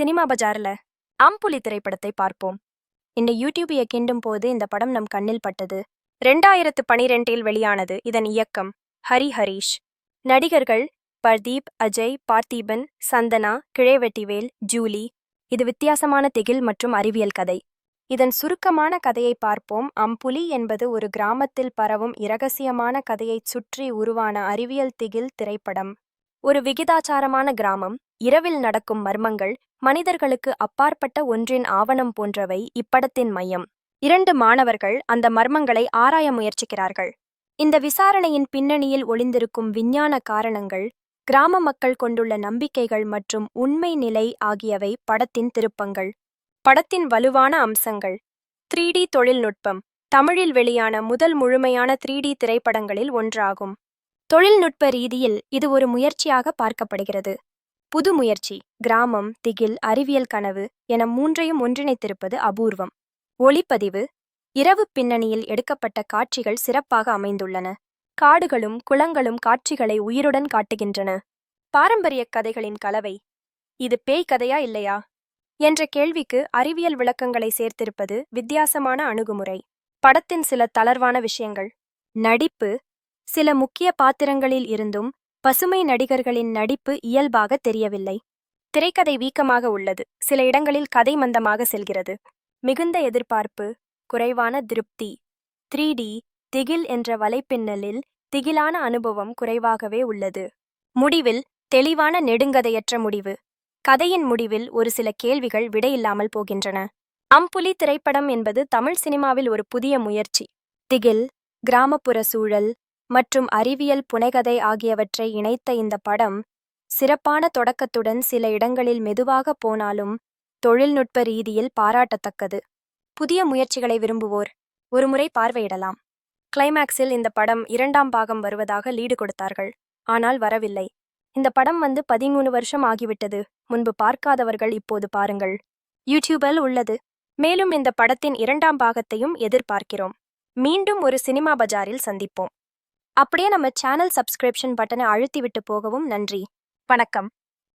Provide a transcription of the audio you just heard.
Cinema பஜார்ல அம்புலி திரைப்படத்தை பார்ப்போம். இந்த யூடியூபியை கிண்டும் போது இந்த படம் நம் கண்ணில் பட்டது. ரெண்டாயிரத்து பனிரெண்டில் வெளியானது இதன் இயக்கம். ஹரி ஹரீஷ். நடிகர்கள் பர்தீப் அஜய் பார்த்திபன் சந்தனா கிழேவெட்டிவேல் ஜூலி. இது வித்தியாசமான திகில் மற்றும் அறிவியல் கதை. இதன் சுருக்கமான கதையை பார்ப்போம். அம்புலி என்பது ஒரு கிராமத்தில் பரவும் இரகசியமான கதையைச் சுற்றி உருவான அறிவியல் திகில் திரைப்படம். ஒரு விகிதாச்சாரமான கிராமம் இரவில் நடக்கும் மர்மங்கள் மனிதர்களுக்கு அப்பாற்பட்ட ஒன்றின் ஆவணம் போன்றவை இப்படத்தின் மையம். இரண்டு மாணவர்கள் அந்த மர்மங்களை ஆராய முயற்சிக்கிறார்கள். இந்த விசாரணையின் பின்னணியில் ஒளிந்திருக்கும் விஞ்ஞான காரணங்கள் கிராம மக்கள் கொண்டுள்ள நம்பிக்கைகள் மற்றும் உண்மை நிலை ஆகியவை படத்தின் திருப்பங்கள். படத்தின் வலுவான அம்சங்கள். த்ரீ டி தொழில்நுட்பம். தமிழில் வெளியான முதல் முழுமையான த்ரீ டி திரைப்படங்களில் ஒன்றாகும். தொழில்நுட்ப ரீதியில் இது ஒரு முயற்சியாக பார்க்கப்படுகிறது. புது முயற்சி கிராமம் திகில் அறிவியல் கனவு என மூன்றையும் ஒன்றிணைத்திருப்பது அபூர்வம். ஒளிப்பதிவு இரவு பின்னணியில் எடுக்கப்பட்ட காட்சிகள் சிறப்பாக அமைந்துள்ளன. காடுகளும் குளங்களும் காட்சிகளை உயிருடன் காட்டுகின்றன. பாரம்பரிய கதைகளின் கலவை இது பேய் கதையா இல்லையா? என்ற கேள்விக்கு அறிவியல் விளக்கங்களை சேர்த்திருப்பது வித்தியாசமான அணுகுமுறை. படத்தின் சில தளர்வான விஷயங்கள். நடிப்பு சில முக்கிய பாத்திரங்களில் இருந்தும் பசுமை நடிகர்களின் நடிப்பு இயல்பாக தெரியவில்லை. திரைக்கதை வீக்கமாக உள்ளது. சில இடங்களில் கதை மந்தமாக செல்கிறது. மிகுந்த எதிர்பார்ப்பு குறைவான திருப்தி த்ரீ டி திகில் என்ற வலைப்பின்னலில் திகிலான அனுபவம் குறைவாகவே உள்ளது. முடிவில் தெளிவான நெடுங்கதையற்ற முடிவு. கதையின் முடிவில் ஒரு சில கேள்விகள் விடையில்லாமல் போகின்றன. அம்புலி திரைப்படம் என்பது தமிழ் சினிமாவில் ஒரு புதிய முயற்சி. திகில் கிராமப்புற சூழல் மற்றும் அறிவியல் புனைகதை ஆகியவற்றை இணைத்த இந்த படம் சிறப்பான தொடக்கத்துடன் சில இடங்களில் மெதுவாக போனாலும் தொழில்நுட்ப ரீதியில் பாராட்டத்தக்கது. புதிய முயற்சிகளை விரும்புவோர் ஒருமுறை பார்வையிடலாம். கிளைமேக்ஸில் இந்த படம் இரண்டாம் பாகம் வருவதாக லீடு கொடுத்தார்கள். ஆனால் வரவில்லை. இந்த படம் வந்து பதிமூணு வருஷம் ஆகிவிட்டது. முன்பு பார்க்காதவர்கள் இப்போது பாருங்கள். யூடியூபில் உள்ளது. மேலும் இந்த படத்தின் இரண்டாம் பாகத்தையும் எதிர்பார்க்கிறோம். மீண்டும் ஒரு சினிமா பஜாரில் சந்திப்போம். அப்படியே நம்ம சேனல் சப்ஸ்கிரிப்ஷன் பட்டனை அழுத்திவிட்டு போகவும் நன்றி. வணக்கம்.